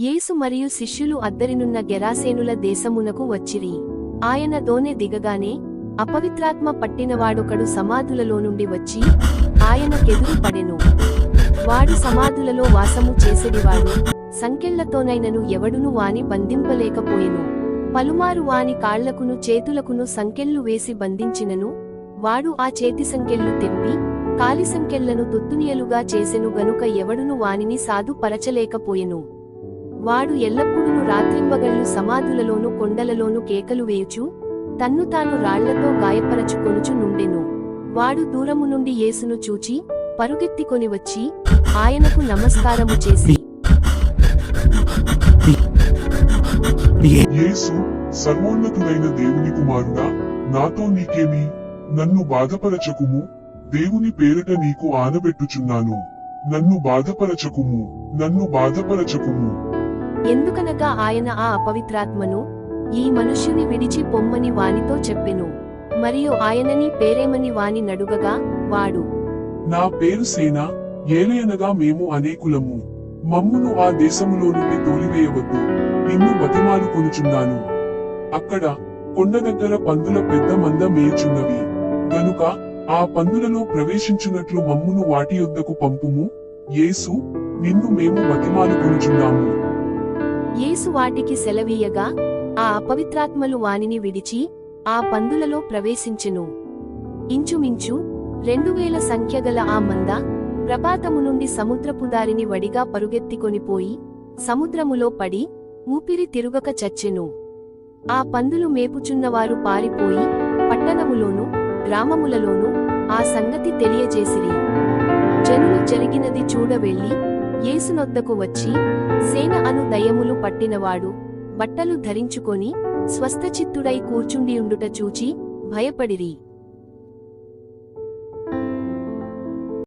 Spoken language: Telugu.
యేసు మరియు శిష్యులు అద్దరినున్న గెరాసేనుల దేశమునకు వచ్చిరి. ఆయన దోనె దిగగానే అపవిత్రాత్మ పట్టినవాడొకడు సమాధులలో నుండి వచ్చి ఆయనకెదురు పడెను. వాడు సమాధులలో వాసము చేసెడివాడు సంకెళ్ళతోనైనను ఎవడును వాని బంధింపలేకపోయెను. పలుమారు వాని కాళ్ళకును చేతులకును సంకెళ్ళు వేసి బంధించినను వాడు ఆ చేతి సంకెళ్ళు తెంపి కాలి సంకెళ్ళను తుత్తునియలుగా చేసెను గనుక ఎవడును వానిని సాధుపరచలేకపోయెను. వాడు ఎల్లప్పుడూ రాత్రింబగళ్ళు సమాధులలోను కొండలలోను కేకలు వేయుచు తన్ను తాను రాళ్ళతో గాయపరచుకొనుచు నుండెను. వాడు దూరము నుండి యేసును చూచి పరుగెత్తికొని వచ్చి ఆయనకు నమస్కారము చేసి యేసు సర్వోన్నతుడైన దేవుని కుమారుడా నాతో నీకేమి నన్ను బాధపరచకుము దేవుని పేరట నీకు ఆనబెట్టుచున్నాను. నన్ను బాధపరచకుము నన్ను బాధపరచకుము. ఎందుకనగా ఆయన ఆ అపవిత్రాత్మను ఈ మనుష్యుని విడిచి పొమ్మని వానితో చెప్పెను. మరియు ఆయనని పేరేమని వాని నడుగగా వాడు. నా పేరు సేన ఏలయనగా మేము అనేకులము. మమ్మును ఆ దేశములో నుండి తోలివేయవద్దు. నిన్ను బతిమాలు కొనుచున్నాను. అక్కడ కొండ దగ్గర పందుల పెద్ద మంద మేయుచున్నవి. గనుక ఆ పందులలో ప్రవేశించున్నట్లు మమ్మును వాటి యొద్దకు పంపుము. యేసు నిన్ను మేము బతిమాలు కొనుచున్నాము. యేసు వాటికి సెలవీయగా ఆ అపవిత్రాత్మలు వానిని విడిచి ఆ పందులలో ప్రవేశించెను. ఇంచుమించు రెండు వేల సంఖ్యగల ఆ మంద ప్రపాతము నుండి సముద్రపు దారిని వడిగా పరుగెత్తికొనిపోయి సముద్రములో పడి ఊపిరి తిరుగక చచ్చెను. ఆ పందులు మేపుచున్నవారు పారిపోయి పట్టణములోను గ్రామములలోను ఆ సంగతి తెలియజేసిరి. జనులు జరిగినది చూడవెళ్ళి యేసునొద్దకు వచ్చి సేన అను దయ్యములు పట్టినవాడు బట్టలు ధరించుకొని స్వస్థచిత్తుడై కూర్చుండియుండుట చూచి భయపడిరి.